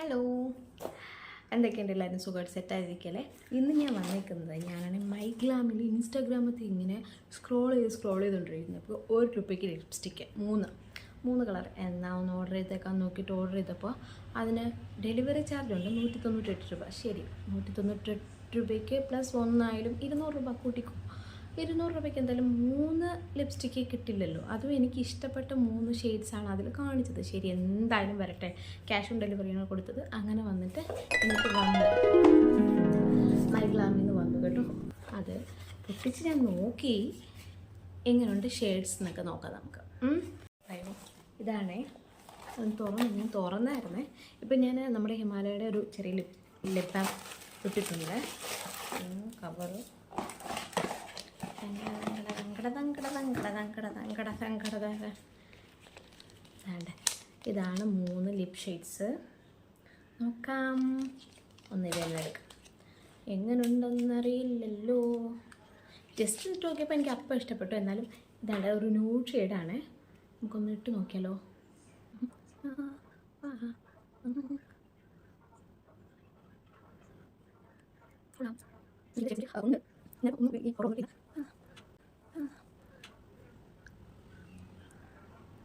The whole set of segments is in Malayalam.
ഹലോ എന്തൊക്കെയുണ്ട് എല്ലാവരും? സുഖമായിട്ട് സെറ്റായിരിക്കല്ലേ ഇന്ന് ഞാൻ വന്നേക്കുന്നത് ഞാനാണെങ്കിൽ മൈഗ്ലാമിൽ ഇൻസ്റ്റാഗ്രാമത്തിൽ ഇങ്ങനെ സ്ക്രോൾ ചെയ്ത് സ്ക്രോൾ ചെയ്തുകൊണ്ടിരിക്കുന്നത്. അപ്പോൾ ഒരു രൂപയ്ക്ക് ലിപ്സ്റ്റിക്ക് മൂന്ന്. മൂന്ന് കളർ എന്നാ ഒന്ന് ഓർഡർ ചെയ്തേക്കാൻ നോക്കിയിട്ട് ഓർഡർ ചെയ്തപ്പോൾ അതിന് ഡെലിവറി ചാർജ് ഉണ്ട് നൂറ്റി തൊണ്ണൂറ്റെട്ട് രൂപ. ശരി നൂറ്റി തൊണ്ണൂറ്റെട്ട് രൂപയ്ക്ക് പ്ലസ് ഒന്നായാലും ഇരുന്നൂറ് രൂപ കൂട്ടിക്കും. ഇരുന്നൂറ് രൂപയ്ക്ക് എന്തായാലും മൂന്ന് ലിപ്സ്റ്റിക്ക് കിട്ടില്ലല്ലോ. അതും എനിക്ക് ഇഷ്ടപ്പെട്ട മൂന്ന് ഷെയ്ഡ്സാണ് അതിൽ കാണിച്ചത്. ശരി എന്തായാലും വരട്ടെ. ക്യാഷ് ഓൺ ഡെലിവറിയാണ് കൊടുത്തത്. അങ്ങനെ വന്നിട്ട് എനിക്ക് വന്നു. മൈഗ്ലാമിൽ നിന്ന് വന്നു കേട്ടോ. അത് പൊട്ടിച്ച് ഞാൻ നോക്കി. എങ്ങനെയുണ്ട് ഷെയ്ഡ്സ് എന്നൊക്കെ നോക്കാം നമുക്ക്. ഇതാണേ. ഒന്ന് തുറന്ന് ഞാൻ തുറന്നായിരുന്നേ. ഇപ്പം ഞാൻ നമ്മുടെ ഹിമാലയയുടെ ഒരു ചെറിയ ലിപ് ലിപ് ബാം ഇട്ടിട്ടുണ്ട്. കവറ് ഇതാണ് മൂന്ന് ലിപ് ഷെയ്ഡ്സ് നോക്കാം. ഒന്ന് ഇതെല്ലാം എടുക്കാം. എങ്ങനെയുണ്ടെന്നറിയില്ലല്ലോ ജസ്റ്റ് ഇട്ട് നോക്കിയപ്പോൾ എനിക്ക് അപ്പം ഇഷ്ടപ്പെട്ടു. എന്നാലും ഇതാണ് ഒരു ന്യൂഡ് ഷെയ്ഡാണ് നമുക്കൊന്ന് ഇട്ട് നോക്കിയാലോ.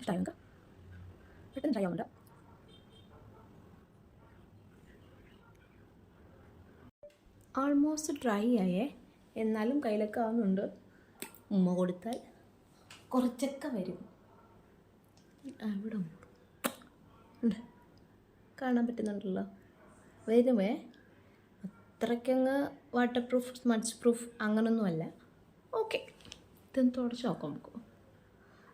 നമുക്ക് പെട്ടെന്ന് ട്രൈ ആവുന്നുണ്ട് ആൾമോസ്റ്റ് ഡ്രൈ ആയേ. എന്നാലും കയ്യിലൊക്കെ ആവുന്നുണ്ട്. ഉമ്മ കൊടുത്താൽ കുറച്ചൊക്കെ വരും. ഉണ്ട്. കാണാൻ പറ്റുന്നുണ്ടല്ലോ. വരുമേ? അത്രയ്ക്കങ്ങ് വാട്ടർ പ്രൂഫ് സ്മഡ്സ് പ്രൂഫ് അങ്ങനൊന്നുമല്ല. ഓക്കെ ഇതൊന്ന് തുടച്ച് നോക്കാം നമുക്ക്.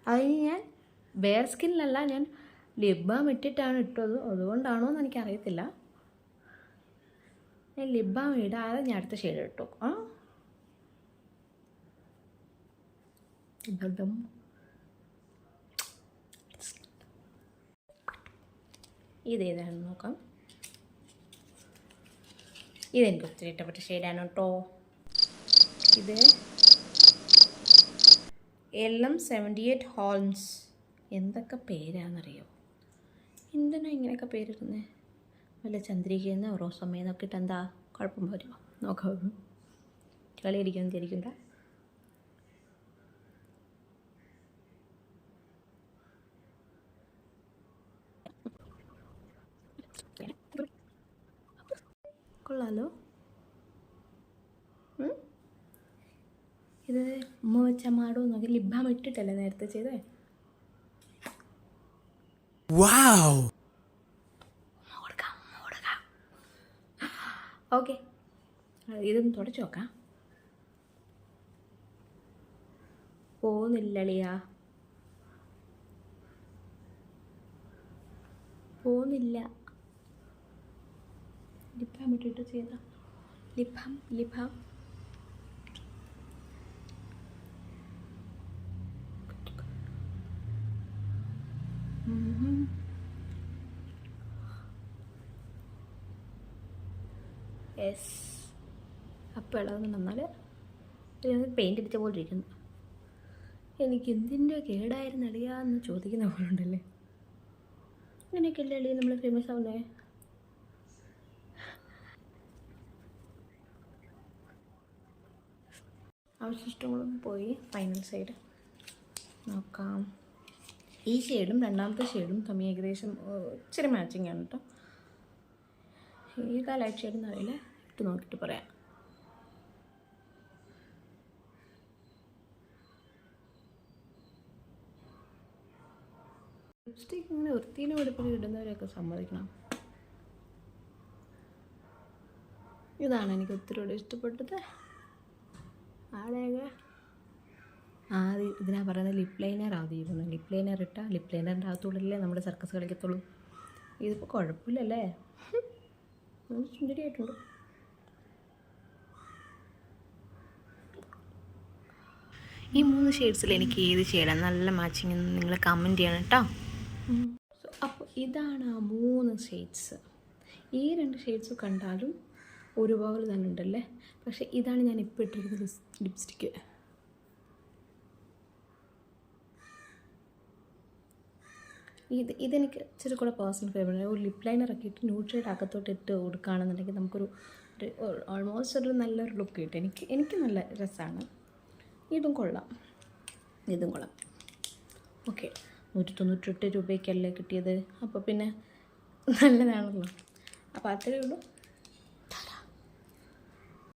അതിന് ഞാൻ ബെയർ സ്കിന്നിലല്ല ഞാൻ ലിപ് ബാം ഇട്ടിട്ടാണ് ഇട്ടത്. അതുകൊണ്ടാണോ എന്ന് എനിക്കറിയത്തില്ല. ഞാൻ ലിപ് ബാം ഇടാതെ ഞാൻ അടുത്ത ഷെയ്ഡ് ഇട്ടു. ആ. ഇതും ഇതേതാണെന്ന് നോക്കാം. ഇതെനിക്ക് ഒത്തിരി ഇഷ്ടപ്പെട്ട ഷെയ്ഡാണ് കേട്ടോ ഇത് L M seventy eight Holmes എന്തൊക്കെ പേരാണെന്നറിയോ എന്തിനാ ഇങ്ങനെയൊക്കെ പേരിടുന്നത് വല്ല ചന്ദ്രികയെന്നോ റോസമ്മയെന്നൊക്കെ ഇട്ട് എന്താ കുഴപ്പം വരുമോ നോക്കാം. കളിയടിക്കാൻ തിരിക്കണ്ട കൊള്ളാലോ? ഇത് ഉമ്മ വെച്ച മാടോ നോക്കി ലിബാം ഇട്ടിട്ടല്ലേ നേരത്തെ ചെയ്തേ? കൊടുക്കാം ഓക്കെ ഇതൊന്ന് തുടച്ചു നോക്കാം. പോകുന്നില്ലളിയാ. പോകുന്നില്ല. ലിപ്പാം ഇട്ടിട്ട് ചെയ്ത. ലിപ്പാം ലിപ്പാം യെസ് അപ്പോൾ ഇളകുന്നുണ്ട് എന്നാൽ പെയിന്റ് അടിച്ച പോലെ ഇരിക്കുന്നു. എനിക്ക് എന്തിന്റെ കേടായിരുന്നു അളിയാന്ന് ചോദിക്കുന്ന പോലെ ഉണ്ടല്ലേ? അങ്ങനെയൊക്കെയല്ലേ അളിയ നമ്മൾ ഫേമസ് ആവുന്നേ? അവശിഷ്ടങ്ങളും പോയി ഫൈനൽ സൈഡ് നോക്കാം. ഈ ഷെയ്ഡും രണ്ടാമത്തെ ഷെയ്ഡും തമ്മിൽ ഏകദേശം ഇച്ചിരി മാച്ചിങ് ആണ് കേട്ടോ ലൈറ്റ് ഷെയ്ഡ് എന്നറിയില്ല ഇട്ട് നോക്കിയിട്ട് പറയാം. ലിപ്സ്റ്റിക് ഇങ്ങനെ വൃത്തിയിലും വെടുപ്പിലും ഇടുന്നവരെയൊക്കെ സമ്മതിക്കണം. ഇതാണ് എനിക്ക് ഒത്തിരി കൂടെ ഇഷ്ടപ്പെട്ടത്. ആടെയൊക്കെ ആദ്യം ഇതിനാ പറയുന്നത് ലിപ് ലൈനർ ആദ്യം ഇരുന്നു ലിപ് ലൈനർ ഇട്ടാൽ ലിപ് ലൈനറിന്റെ അകത്തുള്ളിലല്ലേ നമ്മുടെ സർക്കസ് കളിക്കത്തുള്ളൂ. ഇതിപ്പോൾ കുഴപ്പമില്ലല്ലേ? നല്ല സുന്ദരിയായിട്ടുണ്ട് ഈ മൂന്ന് ഷെയ്ഡ്സിൽ എനിക്ക് ഏത് ഷെയ്ഡാണ് നല്ല മാച്ചിങ് നിങ്ങൾ കമന്റ് ചെയ്യണം കേട്ടോ അപ്പോൾ ഇതാണ് ആ മൂന്ന് ഷെയ്ഡ്സ് ഈ രണ്ട് ഷെയ്ഡ്സ് കണ്ടാലും ഒരുപോലെ തന്നെ ഉണ്ടല്ലേ? പക്ഷേ ഇതാണ് ഞാൻ ഇപ്പോൾ ഇട്ടിരിക്കുന്ന ലിപ്സ്റ്റിക്ക് ഇത് ഇതെനിക്ക് ഇച്ചിരി കൂടെ പേഴ്സണൽ ഫേവറേറ്റ് ഒരു ലിപ് ലൈനർ ഒക്കെ ഇട്ട് ന്യൂഡ് ഷെയ്ഡ് അകത്തോട്ട് ഇട്ട് കൊടുക്കുകയാണെന്നുണ്ടെങ്കിൽ നമുക്കൊരു ഒരു ഓൾമോസ്റ്റ് ഒരു നല്ലൊരു ലുക്ക് കിട്ടും. എനിക്ക് എനിക്ക് നല്ല രസമാണ്. ഇതും കൊള്ളാം. ഇതും കൊള്ളാം. ഓക്കെ നൂറ്റി തൊണ്ണൂറ്റെട്ട് രൂപയ്ക്കല്ലേ കിട്ടിയത്? അപ്പോൾ പിന്നെ നല്ലതാണല്ലോ. അപ്പോൾ അത്രയേ ഉള്ളൂ.